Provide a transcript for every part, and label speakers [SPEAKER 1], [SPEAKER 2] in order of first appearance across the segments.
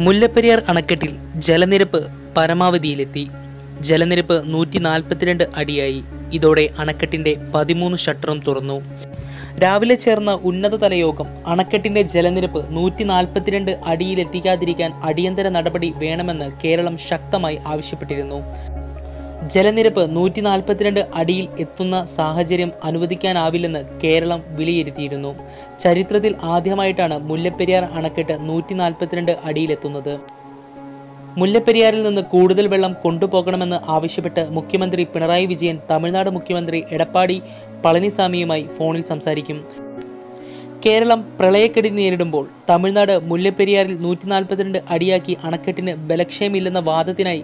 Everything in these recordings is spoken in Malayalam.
[SPEAKER 1] മുല്ലപ്പെരിയാർ അണക്കെട്ടിൽ ജലനിരപ്പ് പരമാവധിയിലെത്തി. ജലനിരപ്പ് നൂറ്റി നാൽപ്പത്തിരണ്ട് അടിയായി. ഇതോടെ അണക്കെട്ടിന്റെ പതിമൂന്ന് ഷട്ടറും തുറന്നു. രാവിലെ ചേർന്ന ഉന്നതതല യോഗം അണക്കെട്ടിന്റെ ജലനിരപ്പ് നൂറ്റി നാൽപ്പത്തിരണ്ട് അടിയിലെത്തിക്കാതിരിക്കാൻ അടിയന്തര നടപടി വേണമെന്ന് കേരളം ശക്തമായി ആവശ്യപ്പെട്ടിരുന്നു. ജലനിരപ്പ് നൂറ്റി നാൽപ്പത്തിരണ്ട് അടിയിൽ എത്തുന്ന സാഹചര്യം അനുവദിക്കാനാവില്ലെന്ന് കേരളം വിലയിരുത്തിയിരുന്നു. ചരിത്രത്തിൽ ആദ്യമായിട്ടാണ് മുല്ലപ്പെരിയാർ അണക്കെട്ട് നൂറ്റി നാൽപ്പത്തിരണ്ട് അടിയിലെത്തുന്നത്. മുല്ലപ്പെരിയാറിൽ നിന്ന് കൂടുതൽ വെള്ളം കൊണ്ടുപോകണമെന്ന് ആവശ്യപ്പെട്ട് മുഖ്യമന്ത്രി പിണറായി വിജയൻ തമിഴ്നാട് മുഖ്യമന്ത്രി എടപ്പാടി പളനിസ്വാമിയുമായി ഫോണിൽ സംസാരിക്കും. കേരളം പ്രളയക്കെടി നേരിടുമ്പോൾ തമിഴ്നാട് മുല്ലപ്പെരിയാറിൽ നൂറ്റി നാൽപ്പത്തിരണ്ട് അടിയാക്കി അണക്കെട്ടിന് ബലക്ഷയമില്ലെന്ന വാദത്തിനായി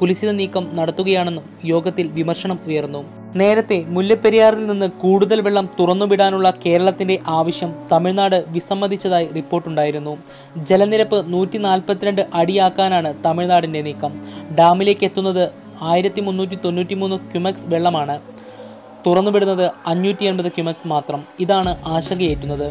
[SPEAKER 1] കുലിസിത നീക്കം നടത്തുകയാണെന്നും യോഗത്തിൽ വിമർശനം ഉയർന്നു. നേരത്തെ മുല്ലപ്പെരിയാറിൽ നിന്ന് കൂടുതൽ വെള്ളം തുറന്നുവിടാനുള്ള കേരളത്തിന്റെ ആവശ്യം തമിഴ്നാട് വിസമ്മതിച്ചതായി റിപ്പോർട്ടുണ്ടായിരുന്നു. ജലനിരപ്പ് നൂറ്റി നാൽപ്പത്തിരണ്ട് അടിയാക്കാനാണ് തമിഴ്നാടിന്റെ നീക്കം. ഡാമിലേക്ക് എത്തുന്നത് ആയിരത്തി മുന്നൂറ്റി തൊണ്ണൂറ്റി മൂന്ന് ക്യുമെക്സ് വെള്ളമാണ്. തുറന്നുവിടുന്നത് അഞ്ഞൂറ്റി എൺപത് ക്യുമെക്സ് മാത്രം. ഇതാണ് ആശങ്കയേറ്റുന്നത്.